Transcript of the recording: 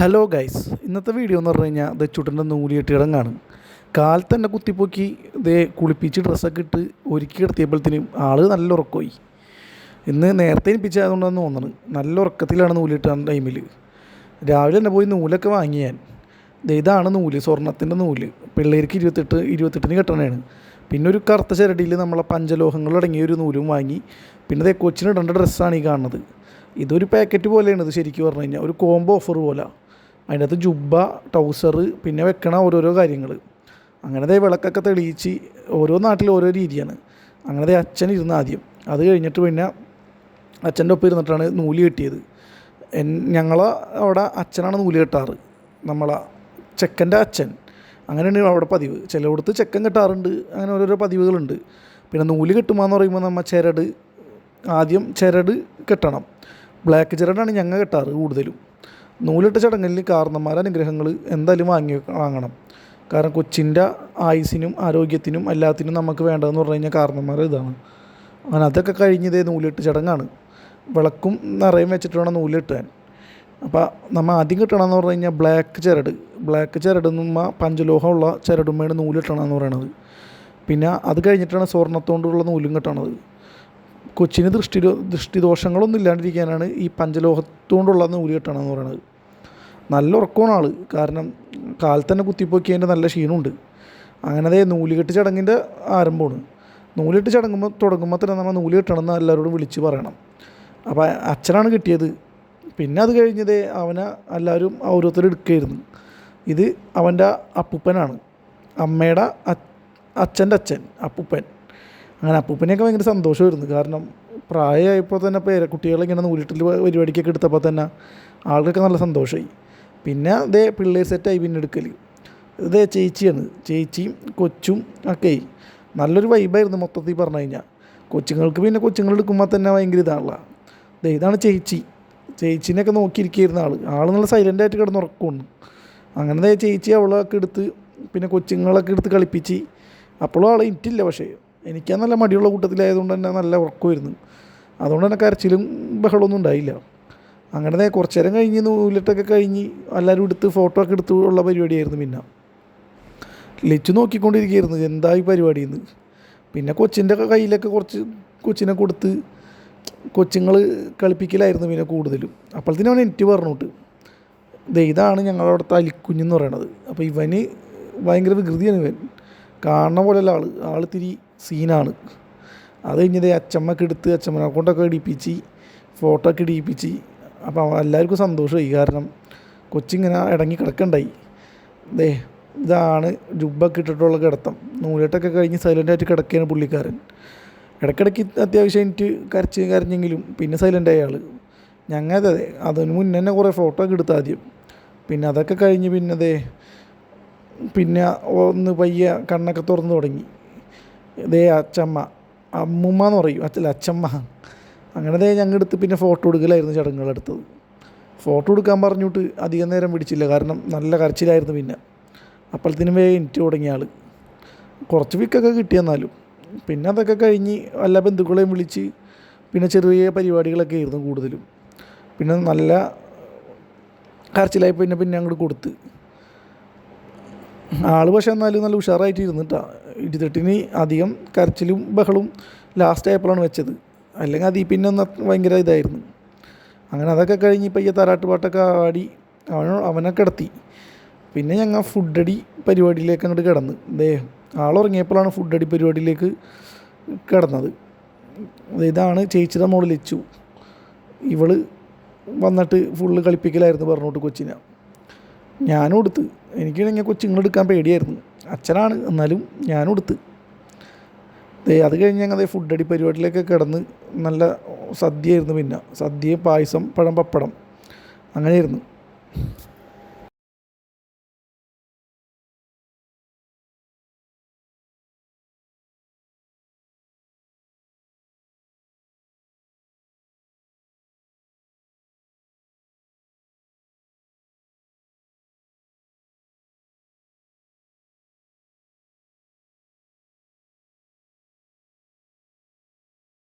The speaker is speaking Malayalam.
ഹലോ ഗൈസ് ഇന്നത്തെ വീഡിയോ എന്ന് പറഞ്ഞു കഴിഞ്ഞാൽ ഇത് ചുട്ടന്റെ നൂലിയെട്ട് ഇടങ്ങാണ്. കാൽ തന്നെ കുത്തിപ്പൊക്കി ഇതേ കുളിപ്പിച്ച് ഡ്രസ്സൊക്കെ ഇട്ട് ഒരുക്കി കിടത്തിയപ്പോഴത്തേനും ആൾ നല്ല ഉറക്കമായി. ഇന്ന് നേരത്തെ എനിപ്പിച്ചായതുകൊണ്ടാണ് തോന്നുന്നത് നല്ല ഉറക്കത്തിലാണ് നൂലിട്ട ടൈമിൽ രാവിലെ തന്നെ പോയി നൂലൊക്കെ വാങ്ങി ഞാൻ. ദേ ഇതാണ് നൂൽ സ്വർണത്തിന്റെ നൂൽ. പിള്ളേർക്ക് ഇരുപത്തെട്ട് ഇരുപത്തെട്ടിന് കെട്ടണതാണ് പിന്നെ ഒരു കറുത്ത ചരടിയിൽ നമ്മളെ പഞ്ചലോഹങ്ങളടങ്ങിയ ഒരു നൂലും വാങ്ങി. പിന്നെ ദേ കൊച്ചിന് ഇടേണ്ട ഡ്രസ്സാണ് ഈ കാണുന്നത്. ഇതൊരു പാക്കറ്റ് പോലെയാണ് ഇത് ശരിക്കും പറഞ്ഞു കഴിഞ്ഞാൽ ഒരു കോംബോ ഓഫർ പോലെ. അതിന്റെ അകത്ത് ജുബ്ബ ടൗസർ പിന്നെ വെക്കണ ഓരോരോ കാര്യങ്ങൾ അങ്ങനെ ദേ വിളക്കൊക്കെ തെളിയിച്ച് ഓരോ നാട്ടിൽ ഓരോ രീതിയാണ്. അങ്ങനെ ദേ അച്ഛൻ ഇരുന്ന് ആദ്യം. അത് കഴിഞ്ഞിട്ട് പിന്നെ അച്ഛന്റെ ഒപ്പം ഇരുന്നിട്ടാണ് നൂൽ കെട്ടിയത്. എൻ ഞങ്ങളെ അവിടെ അച്ഛനാണ് നൂൽ കെട്ടാറ്. നമ്മളെ ചെക്കന്റെ അച്ഛൻ. അങ്ങനെയാണ് അവിടെ പതിവ്. ചിലയിടത്ത് ചെക്കൻ കെട്ടാറുണ്ട്. അങ്ങനെ ഓരോരോ പതിവുകളുണ്ട്. പിന്നെ നൂൽ കെട്ടുമാന്ന് പറയുമ്പോൾ നമ്മൾ ചിരട് ആദ്യം ചിരട് കെട്ടണം. ബ്ലാക്ക് ചിരടാണ് ഞങ്ങൾ കെട്ടാറ് കൂടുതലും. നൂലിട്ട ചടങ്ങിൽ കാരണന്മാരുടെ അനുഗ്രഹങ്ങൾ എന്തായാലും വാങ്ങി വാങ്ങണം. കാരണം കൊച്ചിന്റെ ആയുസിനും ആരോഗ്യത്തിനും എല്ലാത്തിനും നമുക്ക് വേണ്ടതെന്ന് പറഞ്ഞു കഴിഞ്ഞാൽ കാരണന്മാർ ഇതാണ്. അങ്ങനെ അതൊക്കെ കഴിഞ്ഞതേ നൂലിട്ട് ചടങ്ങാണ്. വിളക്കും നിറയും വെച്ചിട്ട് വേണം നൂലിട്ടാൻ. അപ്പോൾ നമ്മൾ ആദ്യം കിട്ടണമെന്ന് പറഞ്ഞു കഴിഞ്ഞാൽ ബ്ലാക്ക് ചരട്. ബ്ലാക്ക് ചരട് നമ്മ പഞ്ചലോഹമുള്ള ചരടുമ്മയാണ് നൂലിട്ടണമെന്ന് പറയണത്. പിന്നെ അത് കഴിഞ്ഞിട്ടാണ് സ്വർണത്തോണ്ടുള്ള നൂലും കിട്ടണത്. കൊച്ചിന് ദൃഷ്ടി ദൃഷ്ടിദോഷങ്ങളൊന്നും ഇല്ലാണ്ടിരിക്കാനാണ് ഈ പഞ്ചലോഹത്തുകൊണ്ടുള്ള നൂൽ കെട്ടണമെന്ന് പറയുന്നത് നല്ല ഉറക്കമാണ് ആൾ കാരണം കാലത്ത് തന്നെ കുത്തിപ്പോക്കിയതിന്റെ നല്ല ക്ഷീണമുണ്ട്. അങ്ങനെ അതേ നൂലുകെട്ട് ചടങ്ങിന്റെ ആരംഭമാണ്. നൂലിട്ട് ചടങ്ങുമ്പോൾ തുടങ്ങുമ്പോൾ തന്നെ നമ്മൾ നൂൽ കെട്ടണമെന്ന് എല്ലാവരോടും വിളിച്ച് പറയണം. അപ്പോൾ അച്ഛനാണ് കിട്ടിയത്. പിന്നെ അത് കഴിഞ്ഞതേ അവനെ എല്ലാവരും ഓരോരുത്തർ എടുക്കുകയായിരുന്നു. ഇത് അവന്റെ അപ്പൂപ്പനാണ്. അമ്മയുടെ അച്ഛന്റെ അച്ഛൻ അപ്പൂപ്പൻ. അങ്ങനെ അപ്പൂപ്പനെയൊക്കെ ഭയങ്കര സന്തോഷമായിരുന്നു. കാരണം പ്രായമായപ്പോൾ തന്നെ പേരക്കുട്ടികളെ ഇങ്ങനെ നൂലിട്ടിൽ പരിപാടിക്കൊക്കെ എടുത്തപ്പോൾ തന്നെ ആൾക്കൊക്കെ നല്ല സന്തോഷമായി. പിന്നെ അതേ പിള്ളേർ സെറ്റായി പിന്നെ എടുക്കൽ ഇതേ ചേച്ചിയാണ്. ചേച്ചിയും കൊച്ചും ഒക്കെ നല്ലൊരു വൈബായിരുന്നു മൊത്തത്തിൽ പറഞ്ഞു കഴിഞ്ഞാൽ. കൊച്ചുങ്ങൾക്ക് പിന്നെ കൊച്ചുങ്ങൾ എടുക്കുമ്പോൾ തന്നെ ഭയങ്കര ഇതാണല്ലോ. ദേ ഇതാണ് ചേച്ചി. ചേച്ചീനെയൊക്കെ നോക്കിയിരിക്കുന്ന ആൾ ആൾ നല്ല സൈലന്റായിട്ട് കിടന്ന് ഉറക്കമാണ് അങ്ങനെ ചേച്ചി അവളൊക്കെ എടുത്ത് പിന്നെ കൊച്ചുങ്ങളൊക്കെ എടുത്ത് കളിപ്പിച്ച്. അപ്പോഴും ആൾ ഇറ്റില്ല പക്ഷേ. എനിക്ക് നല്ല മടിയുള്ള കൂട്ടത്തിലായതുകൊണ്ട് തന്നെ നല്ല ഉറക്കമായിരുന്നു. അതുകൊണ്ട് തന്നെ കരച്ചിലും ബഹളമൊന്നും ഉണ്ടായില്ല. അങ്ങനെ കുറച്ച് നേരം കഴിഞ്ഞ് നൂലിട്ടൊക്കെ കഴിഞ്ഞ് എല്ലാവരും എടുത്ത് ഫോട്ടോ ഒക്കെ എടുത്ത് ഉള്ള പരിപാടിയായിരുന്നു പിന്നെ. ലച്ചു നോക്കിക്കൊണ്ടിരിക്കുകയായിരുന്നു എന്താ ഈ പരിപാടി എന്ന് പിന്നെ കൊച്ചിന്റെ കയ്യിലൊക്കെ കുറച്ച് കൊച്ചിനെ കൊടുത്ത് കൊച്ചുങ്ങൾ കളിപ്പിക്കലായിരുന്നു പിന്നെ കൂടുതലും. അപ്പോഴത്തേനും അവൻ എനിക്ക് പറഞ്ഞോട്ട് ഇതാണ് ഞങ്ങളുടെ അവിടുത്തെ അലിക്കുഞ്ഞെന്ന് പറയണത്. അപ്പോൾ ഇവന് ഭയങ്കര വികൃതിയാണ് ഇവൻ. കാണുന്ന പോലെയല്ല ആൾ ആൾ തിരി സീനാണ്. അത് കഴിഞ്ഞത് അച്ചമ്മക്ക് എടുത്ത് അച്ചമ്മനെ കൊണ്ടൊക്കെ ഇടിപ്പിച്ച് ഫോട്ടോ ഒക്കെ ഇടിപ്പിച്ച്. അപ്പോൾ എല്ലാവർക്കും സന്തോഷമായി. കാരണം കൊച്ചിങ്ങനെ ഇടങ്ങി കിടക്കണ്ടായി. ദേ ഇതാണ് ജുബൊക്കെ ഇട്ടിട്ടുള്ള കിടത്തം. നൂലേട്ടൊക്കെ കഴിഞ്ഞ് സൈലന്റായിട്ട് കിടക്കുകയാണ് പുള്ളിക്കാരൻ. ഇടയ്ക്കിടയ്ക്ക് അത്യാവശ്യം എനിക്ക് കരച്ച് കരഞ്ഞെങ്കിലും പിന്നെ സൈലന്റ് ആയ ആൾ ഞങ്ങൾ അതെ അതിന് മുന്നേ തന്നെ കുറേ ഫോട്ടോ ഒക്കെ എടുത്ത് ആദ്യം. പിന്നെ അതൊക്കെ കഴിഞ്ഞ് പിന്നെ അതേ പിന്നെ ഒന്ന് പയ്യ കണ്ണൊക്കെ തുറന്നു തുടങ്ങി. ഇതേ അച്ചമ്മ അമ്മുമ്മ എന്ന് പറയും. അച്ഛല്ല അച്ചമ്മ. അങ്ങനെ ദേ ഞങ്ങൾ എടുത്ത് പിന്നെ ഫോട്ടോ എടുക്കലായിരുന്നു ചടങ്ങുകളെടുത്തത് ഫോട്ടോ എടുക്കാൻ പറഞ്ഞിട്ട് അധികം നേരം പിടിച്ചില്ല. കാരണം നല്ല കരച്ചിലായിരുന്നു പിന്നെ. അപ്പോഴത്തേനും വേഗം എനിക്ക് തുടങ്ങിയ ആൾ കുറച്ച് വിക്കൊക്കെ കിട്ടിയെന്നാലും പിന്നെ അതൊക്കെ കഴിഞ്ഞ് എല്ലാ ബന്ധുക്കളെയും വിളിച്ച് പിന്നെ ചെറിയ പരിപാടികളൊക്കെ ആയിരുന്നു കൂടുതലും. പിന്നെ നല്ല കരച്ചിലായി പിന്നെ പിന്നെ അങ്ങോട്ട് കൊടുത്ത്. ആൾ പക്ഷേ എന്നാലും നല്ല ഉഷാറായിട്ട് ഇരുന്നിട്ടാ ഇരുന്നിട്ടിന് അധികം കരച്ചിലും ബഹളും ലാസ്റ്റ് ആയപ്പോഴാണ് വെച്ചത്. അല്ലെങ്കിൽ അതിൽ പിന്നെ ഒന്ന് ഭയങ്കര ഇതായിരുന്നു. അങ്ങനെ അതൊക്കെ കഴിഞ്ഞ് ഇപ്പം ഈ തരാട്ട് പാട്ടൊക്കെ ആടി അവൻ അവനെ കിടത്തി പിന്നെ ഞങ്ങൾ ഫുഡടി പരിപാടിയിലേക്ക് അങ്ങോട്ട് കിടന്ന്. ദേ ആളുറങ്ങിയപ്പോഴാണ് ഫുഡടി പരിപാടിയിലേക്ക് കിടന്നത്. ഇതാണ് ചേച്ചിയുടെ മോൾ ലച്ചു. ഇവൾ വന്നിട്ട് ഫുള്ള് കളിപ്പിക്കലായിരുന്നു പറഞ്ഞോട്ട് കൊച്ചിനെ. ഞാനും എടുത്ത് എനിക്കാണെങ്കിൽ കൊച്ചുങ്ങളെടുക്കാൻ പേടിയായിരുന്നു. അച്ഛനാണ് എന്നാലും ഞാനും എടുത്ത് ദേ അത് കഴിഞ്ഞ് ഞങ്ങൾ അടി പരിപാടിയിലേക്ക് കിടന്ന് നല്ല സദ്യയായിരുന്നു പിന്നെ. സദ്യ പായസം പഴം പപ്പടം. അങ്ങനെയായിരുന്നു.